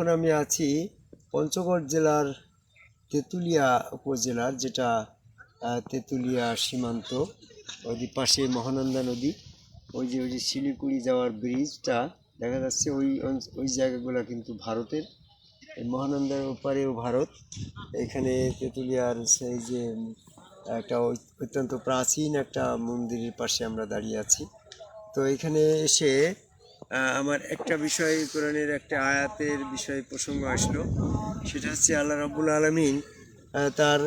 এখন আমি আছি পঞ্চগড় জেলার তেঁতুলিয়া উপজেলার, যেটা তেঁতুলিয়া সীমান্ত, ওই পাশে মহানন্দা নদী। ওই যে ওই যে শিলিগুড়ি যাওয়ার ব্রিজটা, দেখা যাচ্ছে ওই ওই জায়গাগুলো কিন্তু ভারতের। মহানন্দার ওপারেও ভারত। এখানে তেঁতুলিয়ার সেই যে, একটা অত্যন্ত প্রাচীন একটা মন্দিরের পাশে আমরা দাঁড়িয়ে আছি। তো এখানে এসে আমার একটা বিষয় কোরআনের একটা আয়াতের বিষয় প্রসঙ্গ আসলো। সেটা হচ্ছে আল্লাহ রাবুল আলমিন তার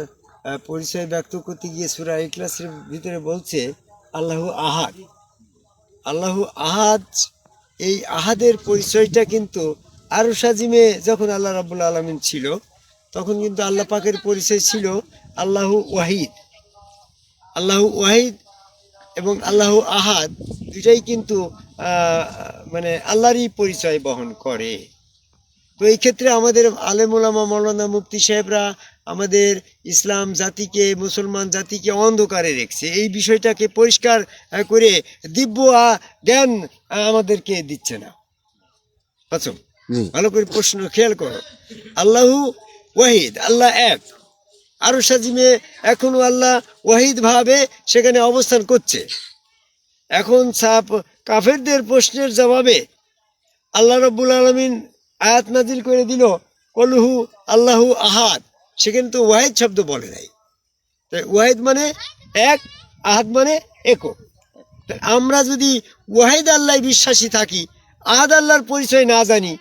পরিচয় ব্যক্ত করতে গিয়ে সুরা ইকলাসের ভিতরে বলছে, আল্লাহ আহাদ। আল্লাহ আহাদ, এই আহাদের পরিচয়টা কিন্তু আরও সাজিমে যখন আল্লাহ রাবুল আলমিন ছিল, তখন কিন্তু আল্লাহ পাকের পরিচয় ছিল আল্লাহ ওয়াহিদ। আল্লাহ ওয়াহিদ এবং আল্লাহ আহাদ দুটাই কিন্তু মানে আল্লাহরই পরিচয় বহন করে। তো এই ক্ষেত্রে আমাদের আলেমুলামা মৌলানা মুফতি সাহেবরা আমাদের ইসলাম জাতিকে মুসলমান জাতিকে অন্ধকারে রেখেছে। এই বিষয়টাকে পরিষ্কার করে দিব্য জ্ঞান আমাদেরকে দিচ্ছে না। ভালো করে প্রশ্ন খেয়াল করো। আল্লাহ ওয়াহিদ আল্লাহ এক। আরও সাজিমে এখনও আল্লাহ ওয়াহিদ ভাবে সেখানে অবস্থান করছে। এখন সাপ কাফেরদের প্রশ্নের জবাবে আল্লাহ রব্বুল আলমিন আয়াত নাজিল করে দিল, কলহু আল্লাহু আহাদ। সেখানে তো ওয়াহিদ শব্দ বলে নাই। তাই ওয়াহিদ মানে এক, আহাদ মানে একক। আমরা যদি ওয়াহিদ আল্লাহ বিশ্বাসী থাকি, আহাদ আল্লাহর পরিচয় না জানি,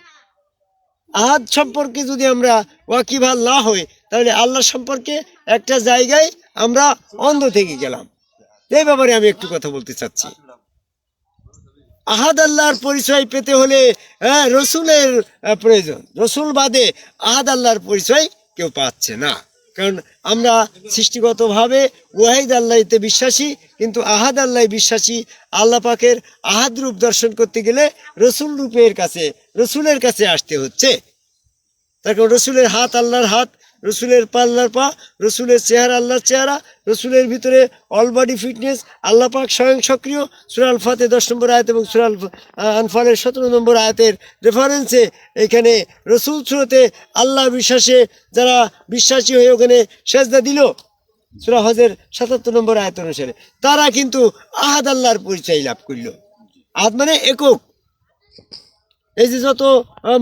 আহাদ সম্পর্কে যদি আমরা ওয়াকিভাল না হই তাহলে আল্লাহ সম্পর্কে একটা জায়গায় আমরা অন্ধ থেকে গেলাম। এই ব্যাপারে আমি একটু কথা বলতে চাচ্ছি। আহাদ আল্লাহর পরিচয় পেতে হলে হ্যাঁ রসুলের প্রয়োজন। রসুল বাদে আহাদ আল্লাহর পরিচয় কেউ পাচ্ছে না। কারণ আমরা সৃষ্টিগতভাবে ওয়াহিদ আল্লাহতে বিশ্বাসী, কিন্তু আহাদ আল্লাহ বিশ্বাসী। আল্লাহ পাকের আহাদ রূপ দর্শন করতে গেলে রসুল রূপের কাছে, রসুলের কাছে আসতে হচ্ছে। তার কারণ রসুলের হাত আল্লাহর হাত রসুলের পা আল্লাহর পা, রসুলের চেহারা, আল্লাহর চেহারা, রসুলের ভিতরে অল বডি ফিটনেস আল্লাহ পাক স্বয়ং সক্রিয়। সুরাল ফাতে দশ নম্বর আয়াত এবং সুরাল আনফালের সতেরো নম্বর আয়াতের রেফারেন্সে এখানে রসুল সুরতে আল্লাহ বিশ্বাসে যারা বিশ্বাসী হয়ে ওখানে সেজদা দিল, সুরা হজের সাতাত্তর নম্বর আয়াত অনুসারে, তারা কিন্তু আহাদ আল্লাহর পরিচয় লাভ করল। আহাদ মানে একক। এই যে যত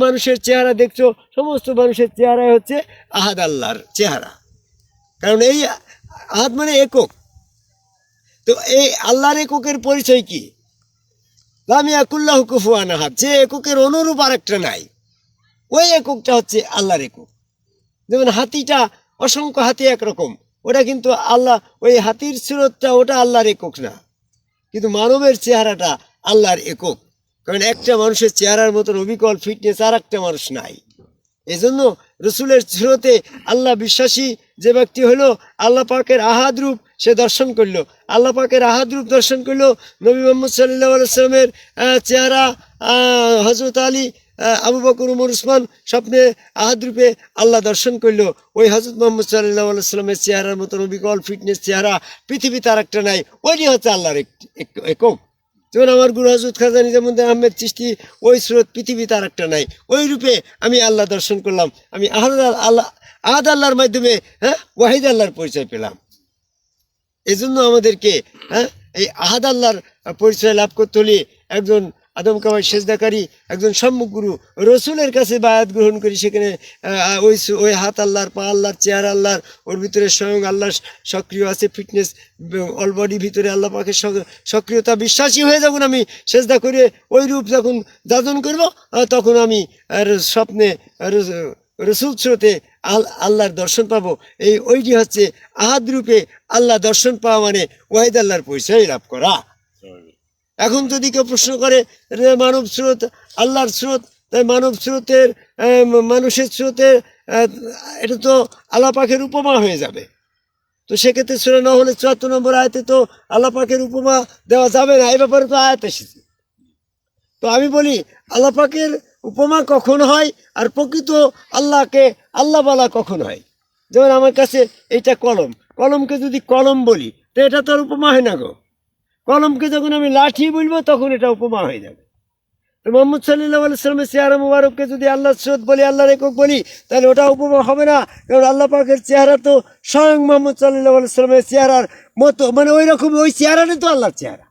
মানুষের চেহারা দেখছ, সমস্ত মানুষের চেহারাই হচ্ছে আহাদ আল্লাহর চেহারা। কারণ এই আহাদ মানে একক। তো এই আল্লাহর এককের পরিচয় কি? লামিয়া কুল্লাহ কুফুয়ান আহাদ, যে এককের অনুরূপ আরেকটা নাই, ওই এককটা হচ্ছে আল্লাহর একক। যেমন হাতিটা অসংখ্য হাতি একরকম, ওটা কিন্তু আল্লাহ, ওই হাতির স্রোতটা ওটা আল্লাহর একক না। কিন্তু মানবের চেহারাটা আল্লাহর একক। কারণ একটা মানুষের চেহারার মতন অবিকল ফিটনেস আর একটা মানুষ নাই। এজন্য রসুলের স্রোতে আল্লাহ বিশ্বাসী যে ব্যক্তি হলো, আল্লাহ পাকের আহাদ রূপ সে দর্শন করল। আল্লাহ পাকের আহাদ রূপ দর্শন করল, নবী মোহাম্মদ সাল্লাহ আলাইসলামের চেহারা হজরত আলী আবু বকর, উমর, উসমান স্বপ্নে আহাদ রূপে আল্লাহ দর্শন করল। ওই হজরত মোহাম্মদ সাল্লাহ আলাইসলামের চেহারার মতন অবিকল ফিটনেস চেহারা পৃথিবীতে আর একটা নাই, ওইটি হচ্ছে আল্লাহর এক- এক- একক। যেমন আমার গুরু হজরত খাজানি যেমন আহমেদ চিস্তি ওই স্রোত পৃথিবীতে আর একটা নাই। ওই রূপে আমি আল্লাহ দর্শন করলাম। আমি আহাদ আল্লাহ আহাদ আল্লাহর মাধ্যমে হ্যাঁ ওয়াহিদ আল্লাহর পরিচয় পেলাম। এজন্য আমাদেরকে হ্যাঁ এই আহাদ আল্লাহর পরিচয় লাভ করতে হলে একজন আদম কামাই সেজদাকারী একজন সম্মুখ গুরু রসুলের কাছে বায়াত গ্রহণ করি, সেখানে ওই ওই হাত আল্লাহর, পা আল্লাহর চেয়ার আল্লাহর, ওর ভিতরে স্বয়ং আল্লাহ সক্রিয় আছে, ফিটনেস অল বডি ভিতরে আল্লাহ সক- সক্রিয়তা বিশ্বাসী হয়ে যখন আমি সেজদা করে ওই রূপ যখন দাদন করব তখন আমি স্বপ্নে রসুল স্রোতে আল, আল্লাহর দর্শন পাবো। এই, ওইটি হচ্ছে আহাদ রূপে আল্লাহ দর্শন পাওয়া মানে ওয়াহিদ আল্লাহর পরিচয় লাভ করা। এখন যদি কেউ প্রশ্ন করে মানব স্রোত, আল্লাহর স্রোত, তাই মানব স্রোতের মানুষের স্রোতের এটা তো আল্লাহ পাখের উপমা হয়ে যাবে। তো সেক্ষেত্রে সুরা না হলে চুয়াত্তর নম্বর আয়তে তো আল্লাহ পাকের উপমা দেওয়া যাবে না, এই ব্যাপারে তো আয়াত এসেছে। তো আমি বলি, আল্লাহ পাকের উপমা কখন হয় আর প্রকৃত আল্লাহকে আল্লাহ বলা কখন হয়? যেমন আমার কাছে এইটা কলম, কলমকে যদি কলম বলি, তো এটা তো আর উপমা হয় না গো। কলমকে যখন আমি লাঠি বলব, তখন এটা উপমা হয়ে যাবে। তো মোহাম্মদ সাল্লাহ আলাইসালামের চেহারা মুবারককে যদি আল্লাহ স্রোত বলি, আল্লাহর একক বলি, তাহলে ওটা উপমা হবে না। কারণ আল্লাহ পাকের চেহারা তো স্বয়ং মোহাম্মদ সাল্লাহ আলাইসালামের চেহারার মতো। মানে ওই রকম, ওই চেহারাটাই তো আল্লাহর চেহারা।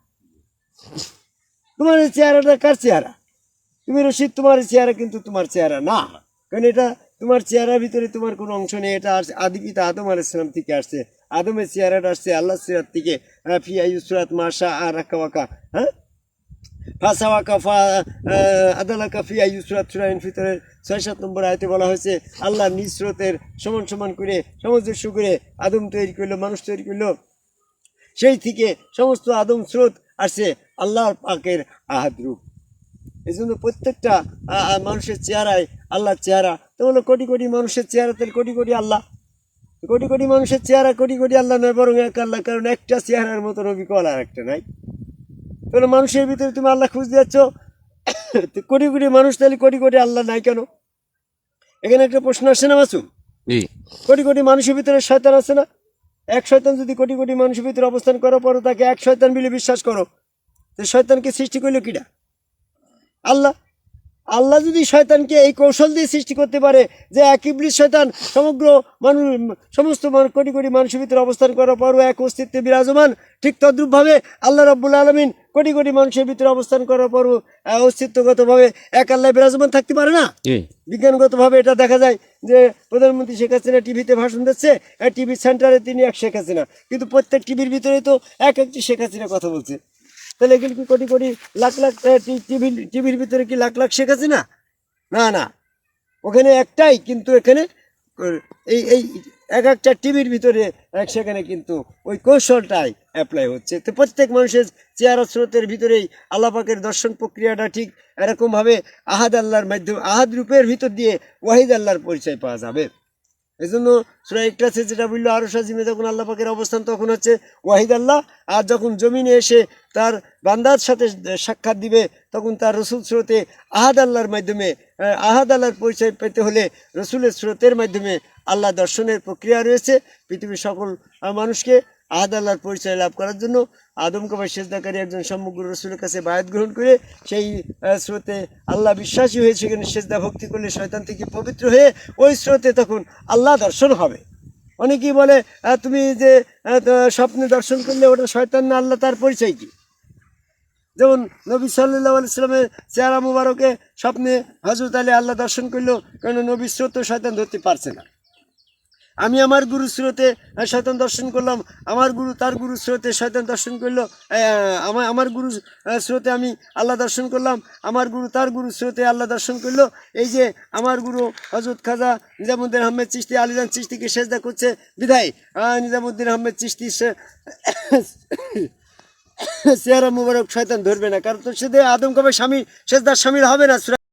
তোমার চেহারাটা কার চেহারা? তুমি রশিদ, তোমার চেহারা কিন্তু তোমার চেহারা না। কারণ এটা তোমার চেহারার ভিতরে তোমার কোনো অংশ নেই, এটা আসছে আদি পিতা আদম আলাইসালাম থেকে আসছে। আদমের চেহারাটা আসছে আল্লাহ সিরাত থেকে ফিয়া ইউসরাত মাশা আর রাকা ওয়াকা হ্যাঁ? ফাসাওয়াকা ফা আদালাকা ফিয়া ইউসরাত সুরাইন ফিতরের ছয় সাত নম্বর আয়তে বলা হয়েছে, আল্লাহ নিজ স্রোতের সমান সমান করে সামঞ্জস্য করে আদম তৈরি করল, মানুষ তৈরি করল। সেই থেকে সমস্ত আদম স্রোত আসছে আল্লাহর পাকের আহাদ রূপ এই জন্য প্রত্যেকটা মানুষের চেহারায় আল্লাহর চেহারা। তো হলো কোটি কোটি মানুষের চেহারা তাহলে কোটি কোটি আল্লাহ। কোটি কোটি মানুষের চেহারা কোটি কোটি আল্লাহ নয় বরং এক আল্লাহ কারণ একটা চেহারার মতো নবী কল আর একটা নাই। তাহলে মানুষের ভিতরে তুমি আল্লাহ খুঁজতে যাচ্ছ। তো কোটি কোটি মানুষ তাহলে কোটি কোটি আল্লাহ নাই কেন? এখানে একটা প্রশ্ন আসছে না মাসুম? কোটি কোটি মানুষের ভিতরে শয়তান আছে না? এক শয়তান যদি কোটি কোটি মানুষের ভিতরে অবস্থান করার পরও তাকে এক শয়তান বলে বিশ্বাস করো তো শয়তানকে সৃষ্টি করল কিনা আল্লাহ আল্লাহ যদি শয়তানকে এই কৌশল দিয়ে সৃষ্টি করতে পারে যে এক ইবলিশ শয়তান সমগ্র মানুষ সমস্ত কোটি কোটি মানুষের ভিতরে অবস্থান করার পরও এক অস্তিত্বে বিরাজমান ঠিক তদ্রূপভাবে আল্লাহ রব্বুল আলমিন কোটি কোটি মানুষের ভিতরে অবস্থান করার পরও অস্তিত্বগতভাবে এক আল্লাহ বিরাজমান থাকতে পারে না? বিজ্ঞানগতভাবে এটা দেখা যায় যে প্রধানমন্ত্রী শেখ হাসিনা টিভিতে ভাষণ দিচ্ছে টিভি সেন্টারে তিনি এক শেখ হাসিনা কিন্তু প্রত্যেক টিভির ভিতরে তো এক একটি শেখ হাসিনা কথা বলছে। তাহলে এগুলো কি কোটি কোটি লাখ লাখ টিভি টিভির ভিতরে কি লাখ লাখ শেখ হাসিনা? না না। ওখানে একটাই কিন্তু এখানে, এই এই এক একটা টিভির ভিতরে এক সেখানে কিন্তু ওই কৌশলটাই অ্যাপ্লাই হচ্ছে। তো প্রত্যেক মানুষের চেহারা স্রোতের ভিতরেই আল্লাপাকের দর্শন প্রক্রিয়াটা ঠিক এরকমভাবে আহাদ আল্লাহর মাধ্যমে, আহাদ রূপের ভিতর দিয়ে ওয়াহিদ আল্লাহর পরিচয় পাওয়া যাবে। এই জন্য সুরা আছে যেটা বলল, আরও সাজিমে যখন আল্লাহ পাকের অবস্থান তখন হচ্ছে ওয়াহিদ আল্লাহ। আর যখন জমিনে এসে তার বান্দার সাথে সাক্ষাৎ দিবে, তখন তার রসুল স্রোতে আহাদ আল্লাহর মাধ্যমে আহাদ আল্লাহর পরিচয় পেতে হলে রসুলের স্রোতের মাধ্যমে আল্লাহ দর্শনের প্রক্রিয়া রয়েছে। পৃথিবীর সকল মানুষকে আহাদ আল্লাহর পরিচয় লাভ করার জন্য আদম কবাই সেজদাকারী একজন সমগ্র রসুলের কাছে বায়াত গ্রহণ করে সেই স্রোতে আল্লাহ বিশ্বাসী হয়ে সেখানে সেজদা ভক্তি করলে শয়তান থেকে পবিত্র হয়ে ওই স্রোতে তখন আল্লাহ দর্শন হবে। অনেকেই বলে তুমি যে স্বপ্নে দর্শন করলে ওটা শয়তান না, আল্লাহ তার পরিচয় কি? যেমন নবী সাল্লাহ ইসলামের চেহারা মুবারকে স্বপ্নে হজরত আলী আল্লাহ দর্শন করল কেন নবী স্রোত শয়তান ধরতে পারছে না। আমি আমার গুরু স্রোতে শয়তান দর্শন করলাম আমার গুরু তার গুরু স্রোতে শয়তান দর্শন করল আমার আমার গুরু স্রোতে আমি আল্লাহ দর্শন করলাম আমার গুরু তার গুরু স্রোতে আল্লাহ দর্শন করল। এই যে আমার গুরু হজরত খাজা নিজামুদ্দিন আহমেদ চিস্তি আলিজান চিস্তিকে সেজদা করছে বিধায় আহ, নিজামুদ্দিন আহমেদ চিস্তি সে- চেহারা মুবারক শয়তান ধরবে না কারণ তো সে আদম কবে স্বামী সেজদার স্বামীর হবে না